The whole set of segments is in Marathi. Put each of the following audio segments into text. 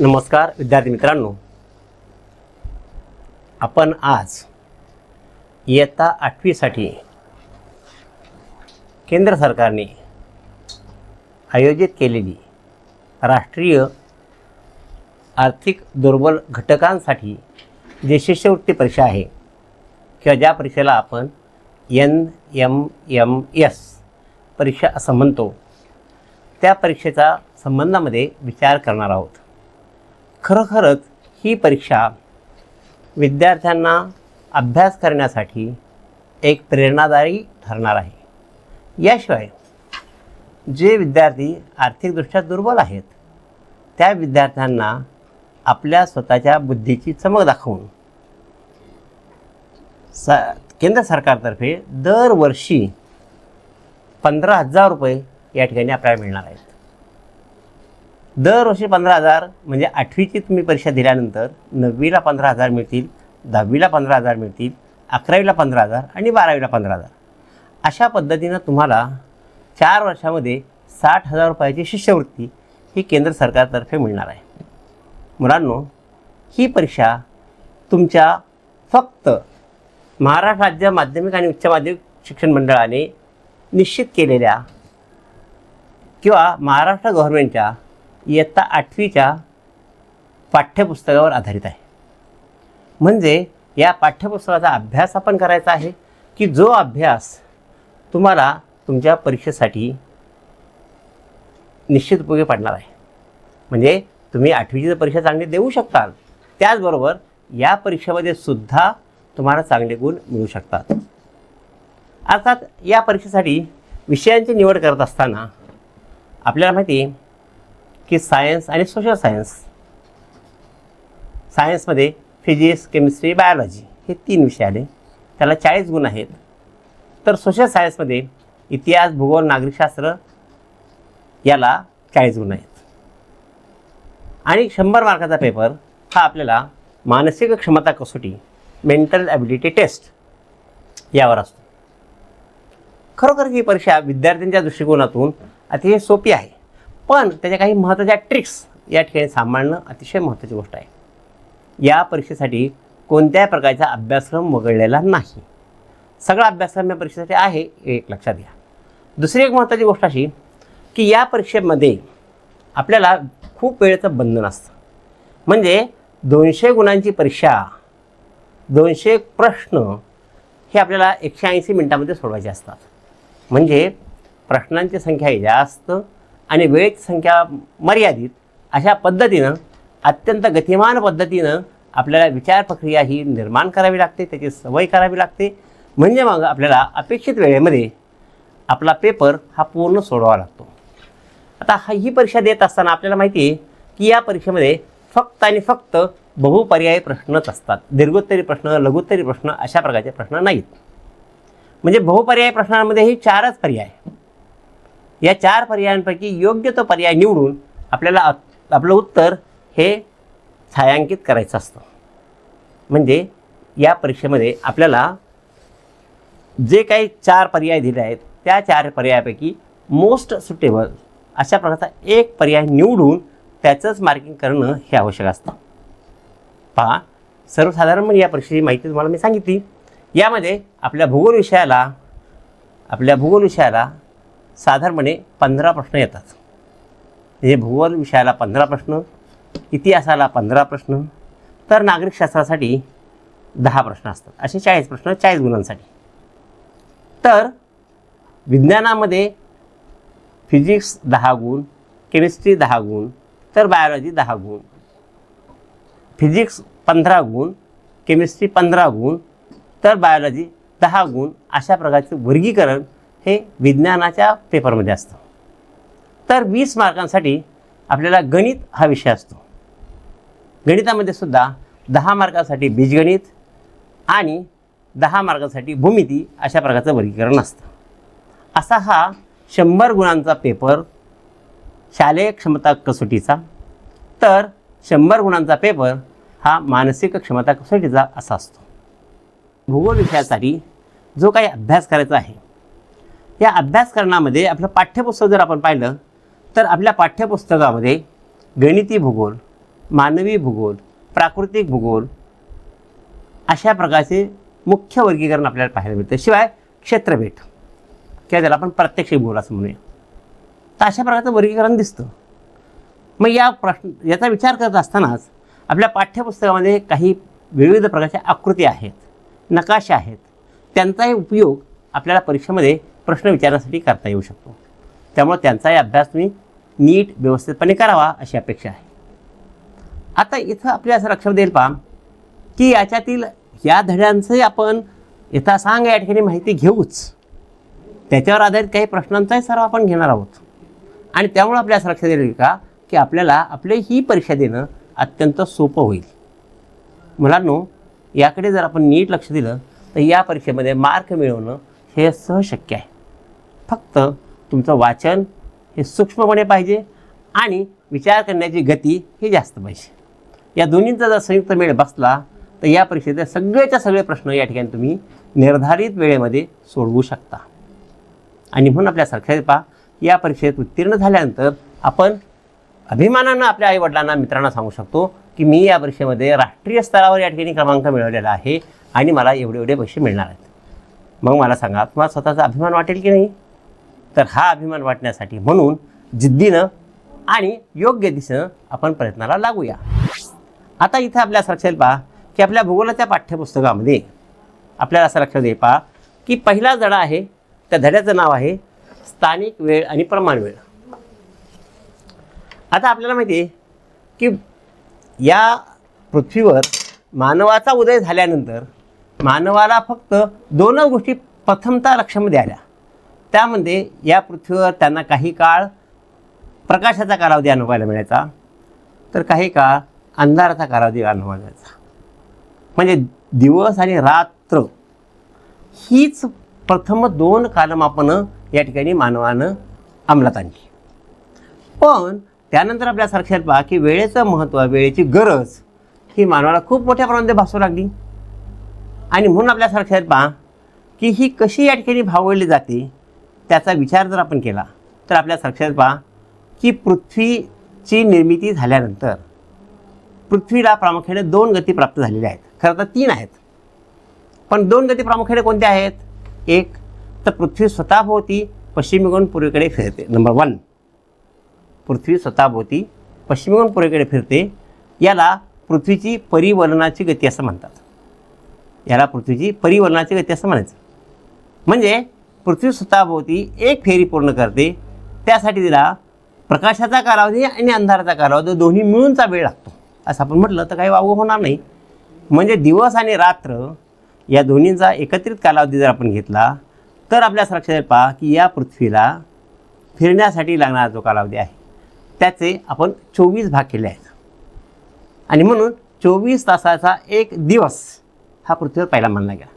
नमस्कार विद्यार्थी मित्रांनो. आपण आज इयत्ता आठवीसाठी केंद्र सरकारने आयोजित केलेली राष्ट्रीय आर्थिक दुर्बल घटकांसाठी जे शिष्यवृत्ती परीक्षा आहे किंवा ज्या परीक्षेला आपण एन एम एम एस परीक्षा असं म्हणतो त्या परीक्षेचा संबंधामध्ये विचार करणार आहोत. खरोखरच ही परीक्षा विद्यार्थ्यांना अभ्यास करण्यासाठी एक प्रेरणादायी ठरणार आहे. याशिवाय जे विद्यार्थी आर्थिकदृष्ट्या दुर्बल आहेत त्या विद्यार्थ्यांना आपल्या स्वतःच्या बुद्धीची चमक दाखवून स केंद्र सरकारतर्फे दरवर्षी पंधरा हजार रुपये या ठिकाणी आपल्याला मिळणार आहेत. दरवर्षी पंधरा हजार म्हणजे आठवीची तुम्ही परीक्षा दिल्यानंतर नववीला पंधरा हजार मिळतील दहावीला पंधरा हजार मिळतील अकरावीला पंधरा हजार आणि बारावीला पंधरा हजार. अशा पद्धतीनं तुम्हाला चार वर्षामध्ये साठ हजार रुपयाची शिष्यवृत्ती ही केंद्र सरकारतर्फे मिळणार आहे. मुलांनो ही परीक्षा तुमच्या फक्त महाराष्ट्र राज्य माध्यमिक आणि उच्च माध्यमिक शिक्षण मंडळाने निश्चित केलेल्या किंवा महाराष्ट्र गव्हर्नमेंटच्या इयत्ता आठवीच्या पाठ्यपुस्तकावर आधारित आहे. म्हणजे या पाठ्यपुस्तकाचा अभ्यास आपण करायचा आहे की जो अभ्यास तुम्हाला तुमच्या परीक्षेसाठी निश्चित उपयोगी पडणार आहे. म्हणजे तुम्ही आठवीची जर परीक्षा चांगली देऊ शकताल त्याचबरोबर या परीक्षेमध्ये सुद्धा तुम्हाला चांगले गुण मिळू शकतात. अर्थात या परीक्षेसाठी विषयांची निवड करत असताना आपल्याला माहिती आहे की सायन्स आणि सोशल सायन्स सायन्समध्ये फिजिक्स केमिस्ट्री बायोलॉजी हे तीन विषय आले. त्याला चाळीस गुण आहेत. तर सोशल सायन्समध्ये इतिहास भूगोल नागरिकशास्त्र याला चाळीस गुण आहेत. आणि शंभर मार्काचा पेपर हा आपल्याला मानसिक क्षमता कसोटी मेंटल ॲबिलिटी टेस्ट यावर असतो. खरोखर ही परीक्षा विद्यार्थ्यांच्या दृष्टिकोनातून अतिशय सोपी आहे. पण त्याच्या काही महत्त्वाच्या ट्रिक्स या ठिकाणी सांभाळणं अतिशय महत्त्वाची गोष्ट आहे. या परीक्षेसाठी कोणत्याही प्रकारचा अभ्यासक्रम वगळलेला नाही. सगळा अभ्यासक्रम या परीक्षेसाठी आहे हे एक लक्षात घ्या. दुसरी एक महत्त्वाची गोष्ट अशी की या परीक्षेमध्ये आपल्याला खूप वेळेचं बंधन असतं. म्हणजे दोनशे गुणांची परीक्षा दोनशे प्रश्न हे आपल्याला एकशे ऐंशी मिनटामध्ये सोडवायचे असतात. म्हणजे प्रश्नांची संख्या जास्त आणि वेळेची संख्या मर्यादित अशा पद्धतीनं अत्यंत गतिमान पद्धतीनं आपल्याला विचार प्रक्रिया ही निर्माण करावी लागते त्याची सवय करावी लागते. म्हणजे मग आपल्याला अपेक्षित वेळेमध्ये आपला पेपर हा पूर्ण सोडवावा लागतो. आता हा ही परीक्षा देत असताना आपल्याला माहिती आहे की या परीक्षेमध्ये फक्त आणि फक्त बहुपर्यायी प्रश्नच असतात. दीर्घोत्तरी प्रश्न लघुत्तरी प्रश्न अशा प्रकारचे प्रश्न नाहीत. म्हणजे बहुपर्यायी प्रश्नांमध्ये हे चारच पर्याय. या चार पर्यायांपैकी योग्य तो पर्याय निवडून आपल्याला आपलं उत्तर हे छायांकित करायचं असतं. म्हणजे या परीक्षेमध्ये आपल्याला जे काही चार पर्याय दिले आहेत त्या चार पर्यायापैकी मोस्ट सुटेबल अशा प्रकारचा एक पर्याय निवडून त्याचंच मार्किंग करणं हे आवश्यक असतं. पहा सर्वसाधारण म्हणजे या परीक्षेची माहिती तुम्हाला मी सांगितली. यामध्ये आपल्या भूगोल विषयाला आपल्या भूगोल विषयाला साधारणपणे पंधरा प्रश्न येतात. म्हणजे भूगोल विषयाला पंधरा प्रश्न इतिहासाला पंधरा प्रश्न तर नागरिकशास्त्रासाठी दहा प्रश्न असतात. असे चाळीस प्रश्न चाळीस गुणांसाठी. तर विज्ञानामध्ये फिजिक्स दहा गुण केमिस्ट्री दहा गुण तर बायोलॉजी दहा गुण. फिजिक्स पंधरा गुण केमिस्ट्री पंधरा गुण तर बायोलॉजी दहा गुण अशा प्रकारचे वर्गीकरण हे विज्ञानाच्या पेपरमध्ये असतं. तर वीस मार्कांसाठी आपल्याला गणित हा विषय असतो. गणितामध्ये सुद्धा दहा मार्कासाठी बीजगणित आणि दहा मार्कासाठी भूमिती अशा प्रकारचं वर्गीकरण असतं. असा हा शंभर गुणांचा पेपर शालेय क्षमता कसोटीचा. तर शंभर गुणांचा पेपर हा मानसिक क्षमता कसोटीचा असा असतो. भूगोल विषयासाठी जो काही अभ्यास करायचा आहे या अभ्यासक्रमामध्ये आपलं पाठ्यपुस्तक जर आपण पाहिलं तर आपल्या पाठ्यपुस्तकामध्ये गणिती भूगोल मानवी भूगोल प्राकृतिक भूगोल अशा प्रकारचे मुख्य वर्गीकरण आपल्याला पाहायला मिळतं. शिवाय क्षेत्रभेट किंवा त्याला आपण प्रत्यक्ष भूगोल असं म्हणूया. तर अशा प्रकारचं वर्गीकरण दिसतं. मग या प्रश्न याचा विचार करत असतानाच आपल्या पाठ्यपुस्तकामध्ये काही विविध प्रकारच्या आकृती आहेत नकाशे आहेत. त्यांचाही उपयोग आपल्याला परीक्षेमध्ये प्रश्न विचारण्यासाठी करता येऊ शकतो. त्यामुळे त्यांचाही अभ्यास तुम्ही नीट व्यवस्थितपणे करावा अशी अपेक्षा आहे. आता इथं आपल्या असं लक्षात येईल पहा की याच्यातील या धड्यांचंही आपण यथासांग या ठिकाणी माहिती घेऊच. त्याच्यावर आधारित काही प्रश्नांचाही सराव आपण घेणार आहोत. आणि त्यामुळे आपल्या असं लक्षात येईल का की आपल्याला आपली ही परीक्षा देणं अत्यंत सोपं होईल. मुलांनो याकडे जर आपण नीट लक्ष दिलं तर या परीक्षेमध्ये मार्क मिळवणं हे सहज शक्य आहे. फक्त तुमचं वाचन हे सूक्ष्मपणे पाहिजे आणि विचार करण्याची गती ही जास्त पाहिजे. या दोन्हींचा जर संयुक्त मेळ बसला तर या परीक्षेचे सगळेच्या सगळे प्रश्न या ठिकाणी तुम्ही निर्धारित वेळेमध्ये सोडवू शकता. आणि म्हणून आपल्या सारख्या पहा या परीक्षेत उत्तीर्ण झाल्यानंतर आपण अभिमानानं आपल्या आईवडिलांना मित्रांना सांगू शकतो की मी या परीक्षेमध्ये राष्ट्रीय स्तरावर या ठिकाणी क्रमांक मिळवलेला आहे आणि मला एवढे एवढे पैसे मिळणार आहेत. मग मला सांगा तुम्हाला स्वतःचा अभिमान वाटेल की नाही? तर हा अभिमान वाटण्यासाठी म्हणून जिद्दीनं आणि योग्य दिशेनं आपण प्रयत्नाला लागूया. आता इथं आपल्या असं लक्षात पहा की आपल्या भूगोलाच्या पाठ्यपुस्तकामध्ये आपल्याला असं लक्षात येईल पहा की पहिला धडा आहे त्या धड्याचं नाव आहे स्थानिक वेळ आणि प्रमाण वेळ. आता आपल्याला माहिती आहे की या पृथ्वीवर मानवाचा उदय झाल्यानंतर मानवाला फक्त दोनच गोष्टी प्रथमता लक्षामध्ये आल्या. त्यामध्ये या पृथ्वीवर त्यांना काही काळ प्रकाशाचा कालावधी अनुभवायला मिळायचा. तर काही काळ अंधाराचा कालावधी अनुभवायला मिळायचा. म्हणजे दिवस आणि रात्र हीच प्रथम दोन कालमापनं या ठिकाणी मानवानं अंमलात आणली. पण त्यानंतर आपल्या सारख्यात पहा की वेळेचं महत्त्व वेळेची गरज ही मानवाला खूप मोठ्या प्रमाणात भासू लागली. आणि म्हणून आपल्या सारख्यात पहा की ही कशी या ठिकाणी भाववली जाते? त्याचा विचार जर आपण केला तर आपल्या लक्षात पहा की पृथ्वीची निर्मिती झाल्यानंतर पृथ्वीला प्रामुख्याने दोन गती प्राप्त झालेल्या आहेत. खरं तर तीन आहेत. पण दोन गती प्रामुख्याने कोणत्या आहेत? एक तर पृथ्वी स्वतःभोवती पश्चिमेकडून पूर्वेकडे फिरते. नंबर वन पृथ्वी स्वतःभोवती पश्चिमेकडून पूर्वेकडे फिरते. याला पृथ्वीची परिवलनाची गती असं म्हणतात. याला पृथ्वीची परिवलनाची गती असं म्हणायचं. म्हणजे पृथ्वी स्वतःभोवती एक फेरी पूर्ण करते. त्यासाठी तिला प्रकाशाचा कालावधी आणि अंधाराचा कालावधी दोन्ही मिळूनचा वेळ लागतो. असं आपण म्हटलं तर काही वावं होणार नाही. म्हणजे दिवस आणि रात्र या दोन्हींचा एकत्रित कालावधी जर आपण घेतला तर आपल्या लक्षात पहा की या पृथ्वीला फिरण्यासाठी लागणारा जो कालावधी आहे त्याचे आपण चोवीस भाग केले आहेत. आणि म्हणून चोवीस तासाचा एक दिवस हा पृथ्वीवर पहिला मानला गेला.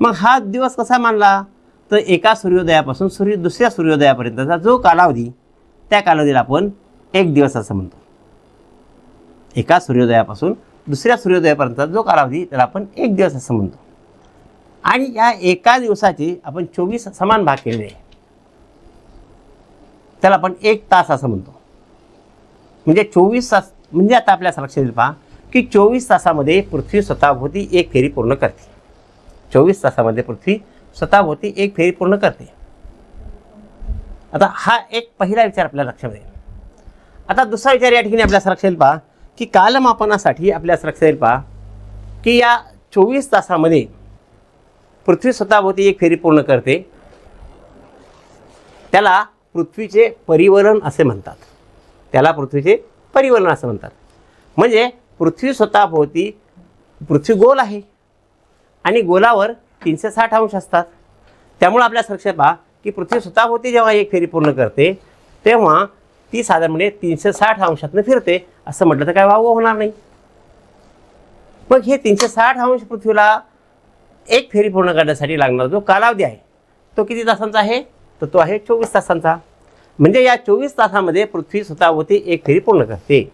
मग हा दिवस कसा मानला? तर एका सूर्योदयापासून सूर्य दुसऱ्या सूर्योदयापर्यंतचा जो कालावधी त्या कालावधीला आपण एक दिवस असं म्हणतो. एका सूर्योदयापासून दुसऱ्या सूर्योदयापर्यंतचा जो कालावधी त्याला आपण एक दिवस असं म्हणतो. आणि या एका दिवसाचे आपण चोवीस समान भाग केलेले आहे त्याला आपण एक तास असं म्हणतो. म्हणजे चोवीस तास म्हणजे आता आपल्या लक्षात येईल पहा की चोवीस तासामध्ये पृथ्वी स्वतःभोवती एक फेरी पूर्ण करते. चोवीस तासामध्ये पृथ्वी स्वतःभोवती एक फेरी पूर्ण करते. आता हा एक पहिला विचार आपल्या लक्षात येईल. आता दुसरा विचार या ठिकाणी आपल्या लक्षात येईल पहा की कालमापनासाठी आपल्या लक्षात येईल पहा की या चोवीस तासामध्ये पृथ्वी स्वतःभोवती एक फेरी पूर्ण करते. त्याला पृथ्वीचे परिवरण असे म्हणतात. त्याला पृथ्वीचे परिवरण असं म्हणतात. म्हणजे पृथ्वी स्वतःभोवती पृथ्वी गोल आहे. आणि गोलावर तीनशे साठ अंश असतात. त्यामुळे आपल्या लक्षात पहा की पृथ्वी स्वतःभोवती जेव्हा एक फेरी पूर्ण करते तेव्हा ती साधारणपणे तीनशे साठ अंशातनं फिरते. असं म्हटलं तर काय वाव होणार नाही. मग हे तीनशे साठ अंश पृथ्वीला एक फेरी पूर्ण करण्यासाठी लागणारा जो कालावधी आहे तो किती तासांचा आहे? तर तो आहे चोवीस तासांचा. म्हणजे या चोवीस तासामध्ये पृथ्वी स्वतःभोवती एक फेरी पूर्ण करते.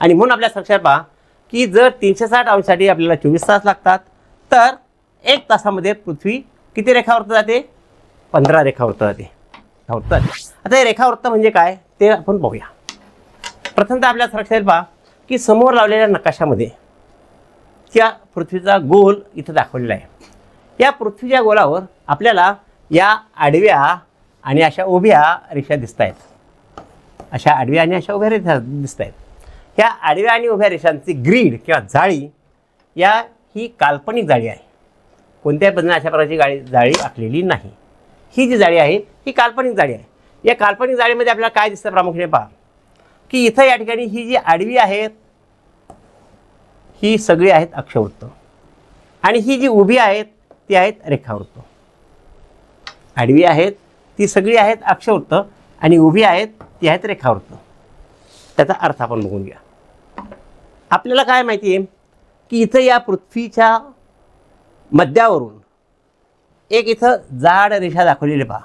आणि म्हणून आपल्या लक्षात पहा की जर तीनशे साठ अंशासाठी आपल्याला चोवीस तास लागतात तर एक तासामध्ये पृथ्वी किती रेखावृत्त जाते? पंधरा रेखावृत्त जाते. धावतात आता हे रेखावृत्त म्हणजे काय? ते आपण पाहूया. प्रथमतः आपल्या लक्षात पहा की समोर लावलेल्या नकाशामध्ये त्या पृथ्वीचा गोल इथं दाखवलेला आहे. या पृथ्वीच्या गोलावर आपल्याला या आडव्या आणि अशा उभ्या रेषा दिसत आहेत. अशा आडव्या आणि अशा उभ्या रेषा दिसत आहेत. ह्या आडव्या आणि उभ्या रेषांची ग्रीड किंवा जाळी या ही काल्पनिक जाळी आहे. कोणत्याही पद्धतीने अशा प्रकारची गाळी जाळी आखलेली नाही. ही जी जाळी आहे ही काल्पनिक जाळी आहे. या काल्पनिक जाळीमध्ये आपल्याला काय दिसतं प्रामुख्याने पहा. की इथं या ठिकाणी ही जी आडवी आहेत ही सगळी आहेत अक्षवृत्त. आणि ही जी उभी आहेत ती आहेत रेखावृत्त. आडवी आहेत ती सगळी आहेत अक्षवृत्त आणि उभी आहेत ती आहेत रेखावृत्त. त्याचा अर्थ आपण बघून घ्या. आपल्याला काय माहिती आहे? की इथं या पृथ्वीच्या मध्यावरून. एक इथं जाड रेषा दाखवलेली पहा.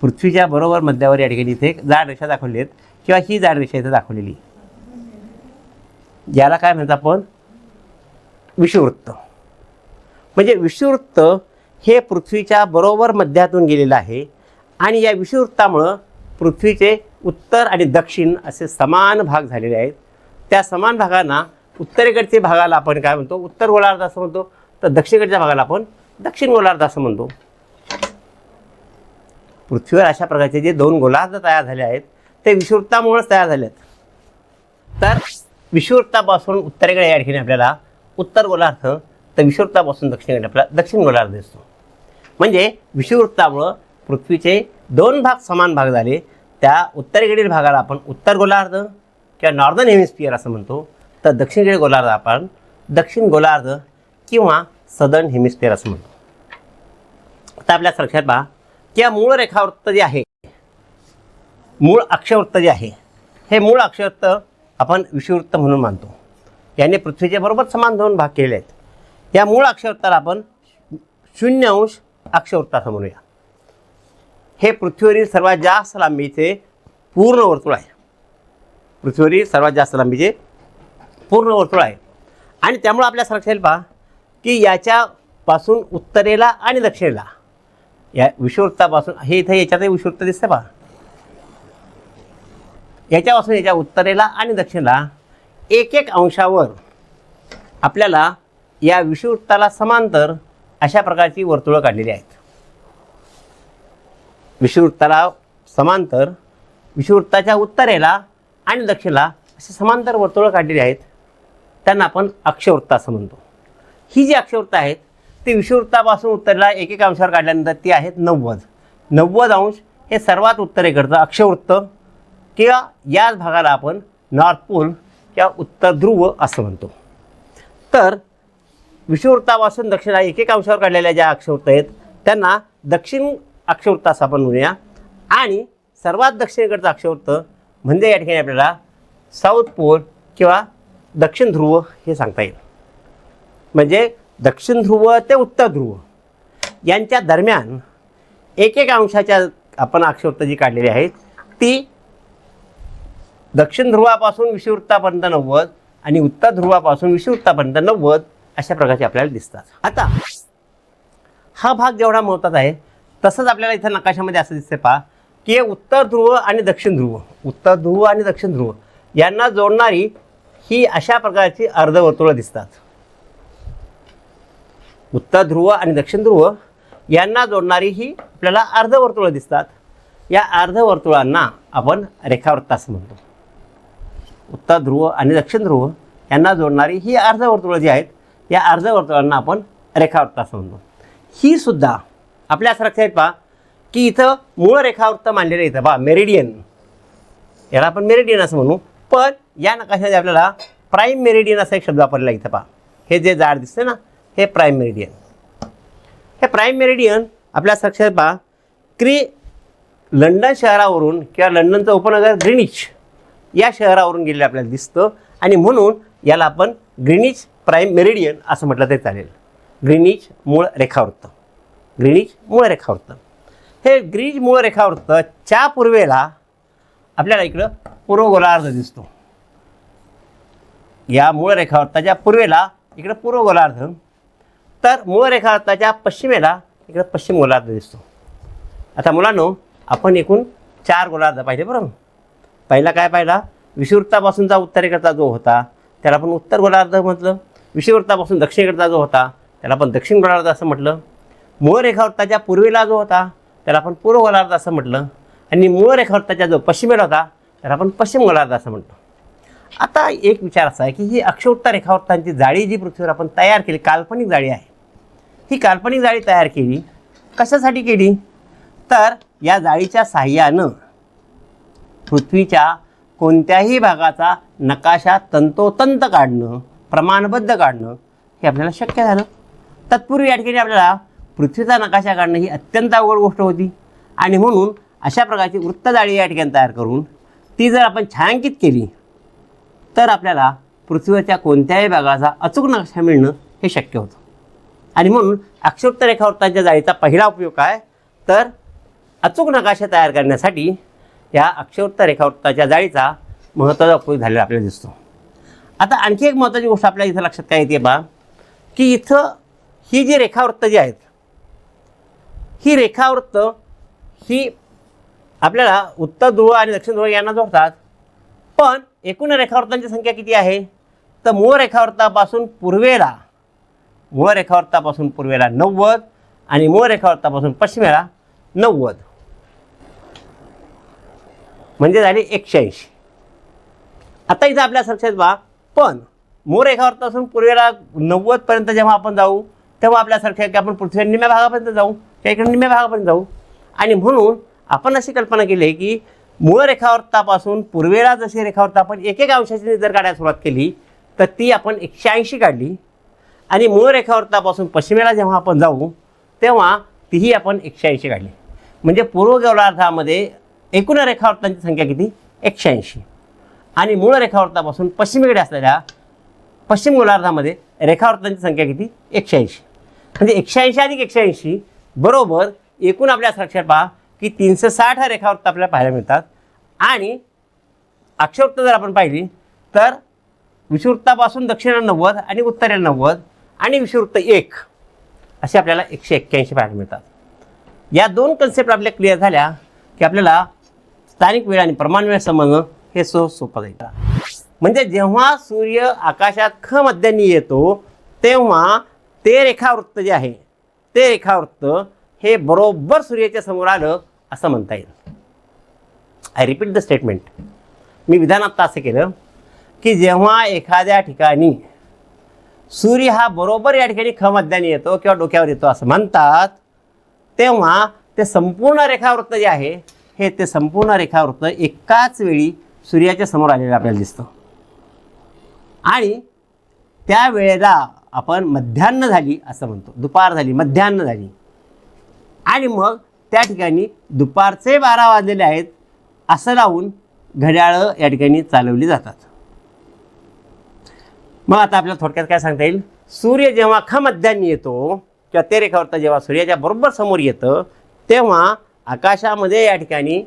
पृथ्वीच्या बरोबर मध्यावर या ठिकाणी इथे एक जाड रेषा दाखवली आहेत किंवा ही जाड रेषा इथं दाखवलेली. याला काय म्हणतात आपण? विषुवृत्त म्हणजे विषुवृत्त हे पृथ्वीच्या बरोबर मध्यातून गेलेलं आहे आणि या विषुवृत्तामुळं पृथ्वीचे उत्तर आणि दक्षिण असे समान भाग झालेले आहेत. त्या समान भागांना उत्तरेकडच्या भागाला आपण काय म्हणतो? उत्तर गोलार्ध असं म्हणतो तर दक्षिणेकडच्या भागाला आपण दक्षिण गोलार्ध असं म्हणतो. पृथ्वीवर अशा प्रकारचे जे दोन गोलार्ध तयार झाले आहेत ते विषुवृत्तामुळेच तयार झाले आहेत तर विषुवृत्तापासून उत्तरेकडे या ठिकाणी आपल्याला उत्तर गोलार्ध तर विषुवृत्तापासून दक्षिणेकडे आपल्याला दक्षिण गोलार्ध दिसतो. म्हणजे विषुवृत्तामुळं पृथ्वीचे दोन भाग समान भाग झाले. त्या उत्तरेकडील भागाला आपण उत्तर गोलार्ध किंवा नॉर्दर्न हेमिस्फियर असं म्हणतो. तर दक्षिणेकडे गोलार्ध आपण दक्षिण गोलार्ध किंवा सदर्न हेमिस्फिअर असं म्हणतो. आता आपल्या लक्षात पहा की या मूळ रेखावृत्त जे आहे मूळ अक्षवृत्त जे आहे हे मूळ अक्षवृत्त आपण विषुवृत्त म्हणून मानतो. याने पृथ्वीच्या बरोबर समान दोन भाग केले आहेत. या मूळ अक्षवृत्ताला आपण शून्य अंश अक्षवृत्त असं म्हणूया. हे पृथ्वीवरील सर्वात जास्त लांबीचे पूर्ण वर्तुळ आहे. पृथ्वीवरील सर्वात जास्त लांबीचे पूर्ण वर्तुळ आहे. आणि त्यामुळं आपल्या लक्षात पहा की याच्यापासून उत्तरेला आणि दक्षिणेला. या विषुवृत्तापासून हे इथे याच्यातही विषुवृत्त दिसतं पहा. याच्यापासून याच्या उत्तरेला आणि दक्षिणेला एक एक अंशावर आपल्याला या विषुवृत्ताला समांतर अशा प्रकारची वर्तुळं काढलेली आहेत. विषुवृत्ताला समांतर विषुवृत्ताच्या उत्तरेला आणि दक्षिणेला असे समांतर वर्तुळं काढलेली आहेत. त्यांना आपण अक्षवृत्त असं म्हणतो. ही जी अक्षवृत्त आहेत ती विषुवृत्तापासून उत्तरेला एकेका अंशावर काढल्यानंतर ती आहेत नव्वद. नव्वद अंश हे सर्वात उत्तरेकडचं अक्षवृत्त किंवा याच भागाला आपण नॉर्थ पोल किंवा उत्तर ध्रुव असं म्हणतो. तर विषुवृत्तापासून दक्षिणा एकेका अंशावर काढलेल्या ज्या अक्षवृत्त आहेत त्यांना दक्षिण अक्षवृत्त असं आपण म्हणूया. आणि सर्वात दक्षिणेकडचं अक्षवृत्त म्हणजे या ठिकाणी आपल्याला साऊथ पोल किंवा दक्षिण ध्रुव हे सांगता येईल. म्हणजे दक्षिण ध्रुव ते उत्तर ध्रुव. यांच्या दरम्यान एक एक अंशाच्या आपण अक्षवृत्त जी काढलेली आहेत ती दक्षिण ध्रुवापासून विषुवृत्तापर्यंत नव्वद आणि उत्तर ध्रुवापासून विषुवृत्तापर्यंत नव्वद अशा प्रकारचे आपल्याला दिसतात. आता हा भाग जेवढा महत्त्वाचा आहे तसंच आपल्याला इथं नकाशामध्ये असं दिसते पहा की उत्तर ध्रुव आणि दक्षिण ध्रुव उत्तर ध्रुव आणि दक्षिण ध्रुव यांना जोडणारी ही अशा प्रकारची अर्धवर्तुळं दिसतात. उत्तर ध्रुव आणि दक्षिण ध्रुव यांना जोडणारी ही आपल्याला अर्धवर्तुळं दिसतात. या अर्धवर्तुळांना आपण रेखावृत्त असं म्हणतो. उत्तर ध्रुव आणि दक्षिण ध्रुव यांना जोडणारी ही अर्धवर्तुळं जी आहेत या अर्धवर्तुळांना आपण रेखावृत्त असं म्हणतो. ही सुद्धा आपल्या असं लक्षात पहा की इथं मूळ रेखावृत्त मांडलेलं इथं. पहा मेरिडियन. याला आपण मेरिडियन असं म्हणू. पण या नकाशामध्ये आपल्याला प्राईम मेरिडियन असा एक शब्द वापरलेला इथं पहा. हे जे जाड दिसते ना हे प्राईम मेरिडियन हे प्राईम मेरिडियन आपल्या साक्षात पहा क्री लंडन शहरावरून किंवा लंडनचं उपनगर ग्रीनिच या शहरावरून गेलेलं आपल्याला दिसतं आणि म्हणून याला आपण ग्रीनिच प्राईम मेरिडियन असं म्हटलं तरी चालेल. ग्रीनिच मूळ रेखावृत्त. ग्रीनिच मूळ रेखावृत्त. हे ग्रीनिच मूळ रेखावृत्त च्या पूर्वेला आपल्याला इकडं पूर्व गोलार्ध दिसतो. या मूळ रेखावृत्ताच्या पूर्वेला इकडं पूर्व गोलार्ध तर मूळ रेखावृत्ताच्या पश्चिमेला इकडं पश्चिम गोलार्ध दिसतो. आता मुलांनो आपण एकूण चार गोलार्ध पाहिले बरोबर? पहिला काय पाहिला? विषुवृत्तापासूनचा उत्तरेकडचा जो होता त्याला आपण उत्तर गोलार्ध म्हटलं. विषुवृत्तापासून दक्षिणेकडचा जो होता त्याला आपण दक्षिण गोलार्ध असं म्हटलं. मूळ रेखावृत्ताच्या पूर्वेला जो होता त्याला आपण पूर्व गोलार्ध असं म्हटलं. आणि मूळ रेखावृत्ताच्या जो पश्चिमेला होता तर आपण पश्चिम गोलार्ध असं म्हणतो. आता एक विचार असा आहे की ही अक्षवृत्ता रेखावृत्तांची जाळी जी पृथ्वीवर आपण तयार केली काल्पनिक जाळी आहे. ही काल्पनिक जाळी तयार केली कशासाठी केली? तर या जाळीच्या साह्यानं पृथ्वीच्या कोणत्याही भागाचा नकाशा तंतोतंत काढणं प्रमाणबद्ध काढणं हे आपल्याला शक्य झालं. तत्पूर्वी या ठिकाणी आपल्याला पृथ्वीचा नकाशा काढणं ही अत्यंत अवघड गोष्ट होती. आणि म्हणून अशा प्रकारची वृत्तजाळी या ठिकाणी तयार करून ती जर आपण छायांकित केली तर आपल्याला पृथ्वीवरच्या कोणत्याही भागाचा अचूक नकाशा मिळणं हे शक्य होतं. आणि म्हणून अक्षोक्त रेखावृत्तांच्या जाळीचा पहिला उपयोग काय? तर अचूक नकाशे तयार करण्यासाठी या अक्षवृत्त रेखावृत्ताच्या जाळीचा महत्त्वाचा उपयोग झालेला आपल्याला दिसतो. आता आणखी एक महत्त्वाची गोष्ट आपल्या इथं लक्षात काय येते बा? की इथं ही जी रेखावृत्त जी आहेत ही रेखावृत्त ही आपल्याला उत्तर ध्रुव आणि दक्षिण ध्रुव यांना जोडतात. पण एकूण रेखावृत्तांची संख्या किती आहे? तर मूळ रेखावृत्तापासून पूर्वेला मूळ रेखावृत्तापासून पूर्वेला नव्वद आणि मूळ रेखावृत्तापासून पश्चिमेला नव्वद. म्हणजे झाली एकशे ऐंशी. आता इथं आपल्या लक्षात बा पण मूळ रेखावृत्तापासून पूर्वेला नव्वदपर्यंत जेव्हा आपण जाऊ तेव्हा आपल्यासारख्या की आपण पृथ्वी निम्या भागापर्यंत जाऊ त्या इकडे निम्या भागापर्यंत जाऊ. आणि म्हणून आपण अशी कल्पना केली आहे की मूळ रेखावृत्तापासून पूर्वेला जशी रेखावृत्त आपण एक एक अंशाची जर काढायला सुरुवात केली तर ती आपण एकशे ऐंशी काढली. आणि मूळ रेखावृत्तापासून पश्चिमेला जेव्हा आपण जाऊ तेव्हा तीही आपण एकशे ऐंशी काढली. म्हणजे पूर्व गोलार्धामध्ये एकूण रेखावृत्तांची संख्या किती? एकशे ऐंशी. आणि मूळ रेखावृत्तापासून पश्चिमेकडे असलेल्या पश्चिम गोलार्धामध्ये रेखावृत्तांची संख्या किती? एकशे ऐंशी. म्हणजे एकशे ऐंशी अधिक एकशे ऐंशी बरोबर एकूण आपल्या लक्षात पहा की तीनशे साठ हा रेखावृत्त आपल्याला पाहायला मिळतात. आणि अक्षवृत्त जर आपण पाहिली तर विषुवृत्तापासून दक्षिणेला नव्वद आणि उत्तरेला नव्वद आणि विषुवृत्त एक असे आपल्याला एकशे एक्क्याऐंशी पाहायला मिळतात. या दोन कन्सेप्ट आपल्या क्लिअर झाल्या की आपल्याला स्थानिक वेळ आणि प्रमाण वेळ समजणं हे सो सोपं जाईल. म्हणजे जेव्हा सूर्य आकाशात ख मध्यानी येतो तेव्हा ते रेखावृत्त जे आहे ते रेखावृत्त हे बरोबर सूर्याच्या समोर आलं असं म्हणता येईल. आय रिपीट द स्टेटमेंट मी विधान आत्ता असं केलं की जेव्हा एखाद्या ठिकाणी सूर्य हा बरोबर या ठिकाणी ख मध्याने येतो किंवा डोक्यावर येतो असं म्हणतात तेव्हा ते संपूर्ण रेखावृत्त जे आहे हे ते संपूर्ण रेखावृत्त एकाच वेळी सूर्याच्या समोर आलेलं आपल्याला दिसतं. आणि त्या वेळेला आपण मध्यान्न झाली असं म्हणतो. दुपार झाली मध्यान्न झाली. आणि मग त्या ठिकाणी दुपारचे बारा वाजलेले आहेत असं लावून घड्याळं या ठिकाणी चालवली जातात. मग आता आपल्याला थोडक्यात काय सांगता येईल? सूर्य जेव्हा खमध्यान्नी येतो किंवा ते रेखावृत्त जेव्हा सूर्याच्या बरोबर समोर येतं तेव्हा आकाशामध्ये या ठिकाणी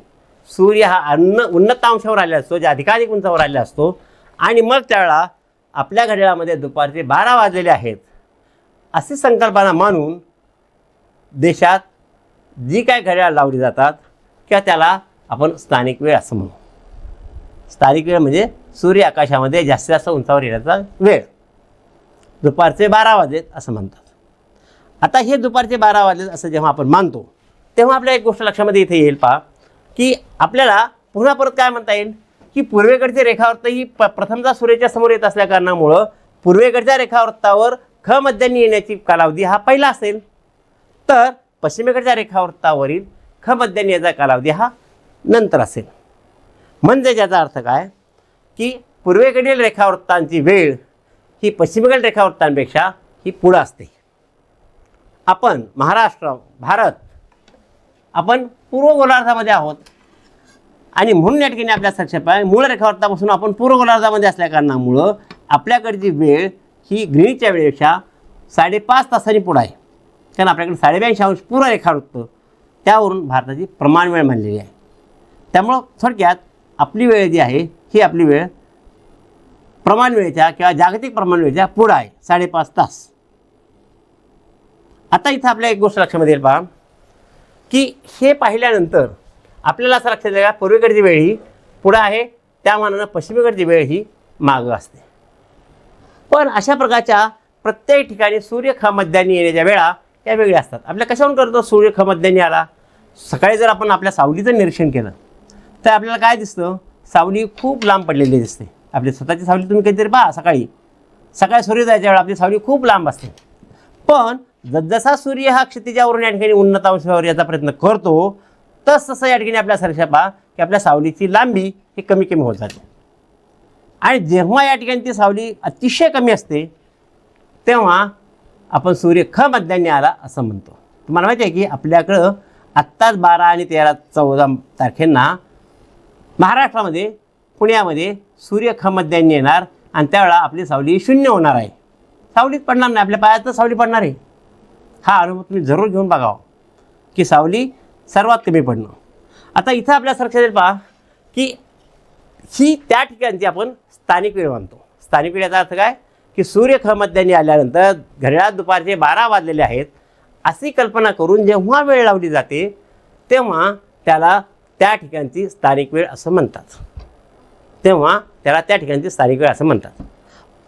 सूर्य हा अन्न उन्नतांशावर आलेला असतो जे अधिकाधिक उंचावर आलेला असतो. आणि मग त्यावेळेला आपल्या घड्याळामध्ये दुपारचे बारा वाजलेले आहेत. अशी संकल्पना मानून देशात जी काय घड्याळ लावली जातात किंवा त्याला आपण स्थानिक वेळ असं म्हणू. स्थानिक वेळ म्हणजे सूर्य आकाशामध्ये जास्तीत जास्त उंचावर येण्याचा वेळ. दुपारचे बारा वाजेत असं म्हणतात. आता हे दुपारचे बारा वाजेत असं जेव्हा आपण मानतो तेव्हा आपल्या एक गोष्ट लक्षामध्ये इथे येईल पहा की आपल्याला पुन्हा परत काय म्हणता येईल? की पूर्वेकडचे रेखावृत्त ही प प्रथमचा सूर्याच्या समोर येत असल्या कारणामुळं पूर्वेकडच्या रेखावृत्तावर ख मध्यान्नी येण्याची कालावधी हा पहिला असेल. तर पश्चिमेकडच्या रेखावृत्तावरील ख मध्यान्नी याचा कालावधी हा नंतर असेल. म्हणजे ज्याचा अर्थ काय? की पूर्वेकडील रेखावृत्तांची वेळ ही पश्चिमेकडील रेखावृत्तांपेक्षा ही पुढं असते. आपण महाराष्ट्र भारत आपण पूर्व गोलार्धामध्ये आहोत. आणि म्हणून या ठिकाणी आपल्या संक्षेप आहे मूळ रेखावृत्तापासून आपण पूर्व गोलार्धामध्ये असल्या कारणामुळं आपल्याकडची वेळ ही ग्रीनच्या वेळेपेक्षा साडेपाच तासांनी पुढं आहे. कारण आपल्याकडे साडेब्याऐंशी अंश पूर्व रेखावृत्त. त्यावरून भारताची प्रमाण वेळ मानलेली आहे. त्यामुळं थोडक्यात आपली वेळ जी आहे ही आपली वेळ प्रमाण वेळेच्या किंवा जागतिक प्रमाण वेळेच्या पुढं आहे. साडेपाच तास. आता इथं आपल्या एक गोष्ट लक्षामध्ये येईल पहा की हे पाहिल्यानंतर आपल्याला असं लक्षात येईल का पूर्वेकडची वेळ ही पुढं आहे त्या मानानं पश्चिमेकडची वेळ ही मागं असते. पण अशा प्रकारच्या प्रत्येक ठिकाणी सूर्य मध्यानी येण्याच्या वेळा त्या वेगळ्या असतात. आपल्या कशावरून करतो? सूर्य खमध्याने आला. सकाळी जर आपण आपल्या सावलीचं निरीक्षण केलं तर आपल्याला काय दिसतं? सावली खूप लांब पडलेली दिसते. आपली स्वतःची सावली तुम्ही कधीतरी पहा सकाळी. सकाळी सूर्य जायच्या वेळा आपली सावली खूप लांब असते. पण जसा सूर्य हा क्षितिजावरून या ठिकाणी उन्नतांशावर याचा प्रयत्न करतो तस तसं या ठिकाणी आपल्या सरशा पहा की आपल्या सावलीची लांबी ही कमी कमी होत जाते. आणि जेव्हा या ठिकाणी ती सावली अतिशय कमी असते तेव्हा आपण सूर्य ख मध्याने आला असं म्हणतो. तुम्हाला माहिती आहे की आपल्याकडं आत्ताच बारा आणि तेरा चौदा तारखेंना महाराष्ट्रामध्ये पुण्यामध्ये सूर्य ख मध्याने येणार आणि त्यावेळा आपली सावली शून्य होणार आहे. सावलीत पडणार नाही आपल्या पायात तर सावली पडणार आहे. हा अनुभव तुम्ही जरूर घेऊन बघावा हो, की सावली सर्वात कमी पडणं. आता इथं आपल्या लक्षात पहा की ही त्या ठिकाणची आपण स्थानिक वेळ मानतो. स्थानिक वेळ याचा अर्थ काय? की सूर्य खमध्याने आल्यानंतर घड्याळात दुपारचे बारा वाजलेले आहेत अशी कल्पना करून जेव्हा वेळ लावली जाते तेव्हा त्याला त्या ठिकाणची स्थानिक वेळ असं म्हणतात. तेव्हा त्याला त्या ठिकाणची स्थानिक वेळ असं म्हणतात.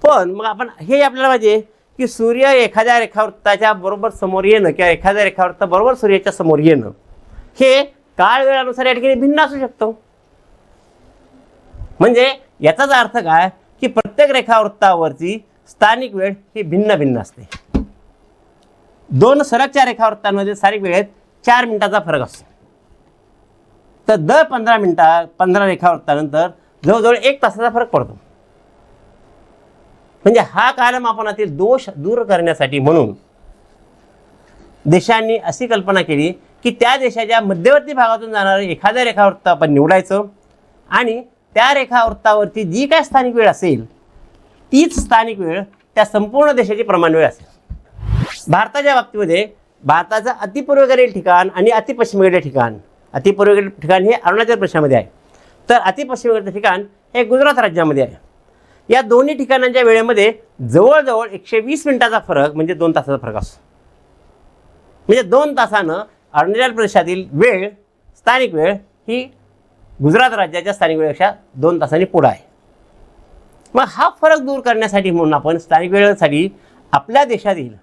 पण मग आपण हे आपल्याला पाहिजे की सूर्य एखाद्या रेखावृत्ताच्या बरोबर समोर येणं किंवा एखाद्या रेखावृत्ता बरोबर सूर्याच्या समोर येणं हे काळ वेळानुसार या ठिकाणी भिन्न असू शकतो. म्हणजे याचाच अर्थ काय की प्रत्येक रेखावृत्तावरची स्थानिक वेळ ही भिन्न भिन्न असते. दोन सरकच्या रेखावृत्तांमध्ये स्थानिक वेळेत चार मिनिटाचा फरक असतो. तर दर पंधरा मिनिटा पंधरा रेखावृत्तानंतर जवळजवळ एक तासाचा फरक पडतो. म्हणजे हा कालमापनातील दोष दूर करण्यासाठी म्हणून देशांनी अशी कल्पना केली की त्या देशाच्या मध्यवर्ती भागातून जाणारं एखाद्या रेखावृत्त आपण निवडायचं आणि त्या रेखावृत्तावरती जी काय स्थानिक वेळ असेल तीच स्थानिक वेळ त्या संपूर्ण देशाची प्रमाण वेळ असेल. भारताच्या बाबतीमध्ये भारताचं अतिपूर्वेकडील ठिकाण आणि अतिपश्चिमेकडील ठिकाण अतिपूर्वेकडील ठिकाण हे अरुणाचल प्रदेशामध्ये आहे. तर अतिपश्चिमेकडचं ठिकाण हे गुजरात राज्यामध्ये आहे. या दोन्ही ठिकाणांच्या वेळेमध्ये जवळजवळ एकशे वीस मिनिटाचा फरक म्हणजे दोन तासाचा फरक असतो. म्हणजे दोन तासानं अरुणाचल प्रदेशातील वेळ स्थानिक वेळ ही गुजरात राज्याच्या स्थानिक वेळेपेक्षा दोन तासांनी पुढं आहे. मग हा फरक दूर करण्यासाठी म्हणून आपण स्थानिक वेळेसाठी आपल्या देशातील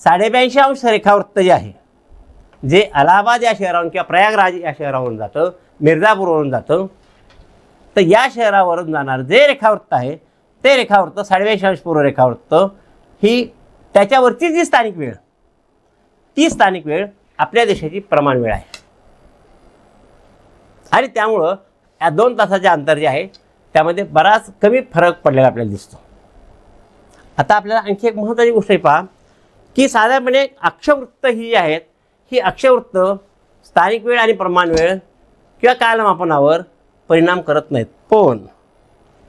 साडेब्याऐंशी अंश रेखावृत्त जे आहे जे अलाहाबाद या शहरावरून किंवा प्रयागराज या शहरावरून जातं मिर्झापूरवरून जातं तर या शहरावरून जाणार जे रेखावृत्त आहे ते रेखावृत्त साडेब्याऐंशी अंश पूर्व रेखावृत्त ही त्याच्यावरची जी स्थानिक वेळ ती स्थानिक वेळ आपल्या देशाची प्रमाण वेळ आहे. आणि त्यामुळं या दोन तासाचे अंतर जे आहे त्यामध्ये बराच कमी फरक पडलेला आपल्याला दिसतो. आता आपल्याला आणखी एक महत्त्वाची गोष्ट आहे पहा की साधारणपणे म्हणजे अक्षवृत्त ही जी आहेत ही अक्षवृत्त स्थानिक वेळ आणि प्रमाण वेळ किंवा कालमापनावर परिणाम करत नाहीत. पण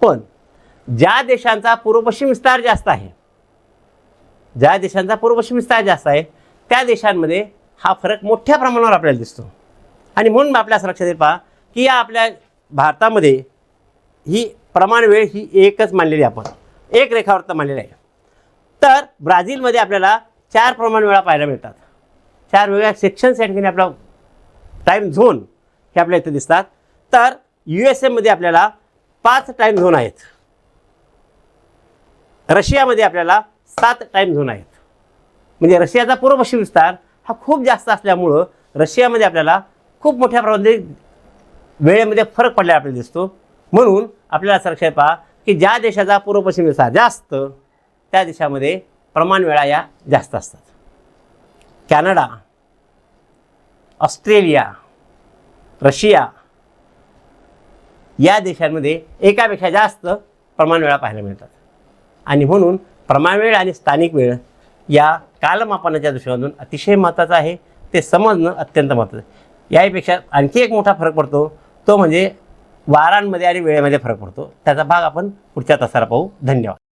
पण ज्या देशांचा पूर्वपश्चिम विस्तार जास्त आहे ज्या देशांचा पूर्वपश्चिम विस्तार जास्त आहे त्या देशांमध्ये हा फरक मोठ्या प्रमाणावर आपल्याला दिसतो. आणि म्हणून आपल्या असं लक्षात येईल पहा की या आपल्या भारतामध्ये ही प्रमाण वेळ ही एकच मानलेली आपण. एक रेखावृत्त मानलेली आहे. तर ब्राझीलमध्ये आपल्याला चार प्रमाण वेळा पाहायला मिळतात. चार वेगळ्या सेक्शन्स या ठिकाणी आपला टाईम झोन हे आपल्या इथं दिसतात. तर यू एस एमध्ये आपल्याला पाच टाईम झोन आहेत. रशियामध्ये आपल्याला सात टाईम झोन आहेत. म्हणजे रशियाचा पूर्व पश्चिम विस्तार हा खूप जास्त असल्यामुळं रशियामध्ये आपल्याला खूप मोठ्या प्रमाणात वेळेमध्ये फरक पडलेला आपल्याला दिसतो. म्हणून आपल्याला असं लक्षात पहा की ज्या देशाचा पूर्व पश्चिम जास्त त्या देशामध्ये प्रमाण वेळा या जास्त असतात. कॅनडा ऑस्ट्रेलिया रशिया या देशांमध्ये एकापेक्षा जास्त प्रमाण वेळा पाहायला मिळतात. आणि म्हणून प्रमाण वेळ आणि स्थानिक वेळ या कालमापनाच्या दृष्टिकोनातून अतिशय महत्त्वाचं आहे. ते समजणं अत्यंत महत्त्वाचं आहे. याहीपेक्षा आणखी एक मोठा फरक पडतो तो म्हणजे वारांमध्ये आणि वेळेमध्ये फरक पडतो. त्याचा भाग आपण पुढच्या तासाला पाहू. धन्यवाद.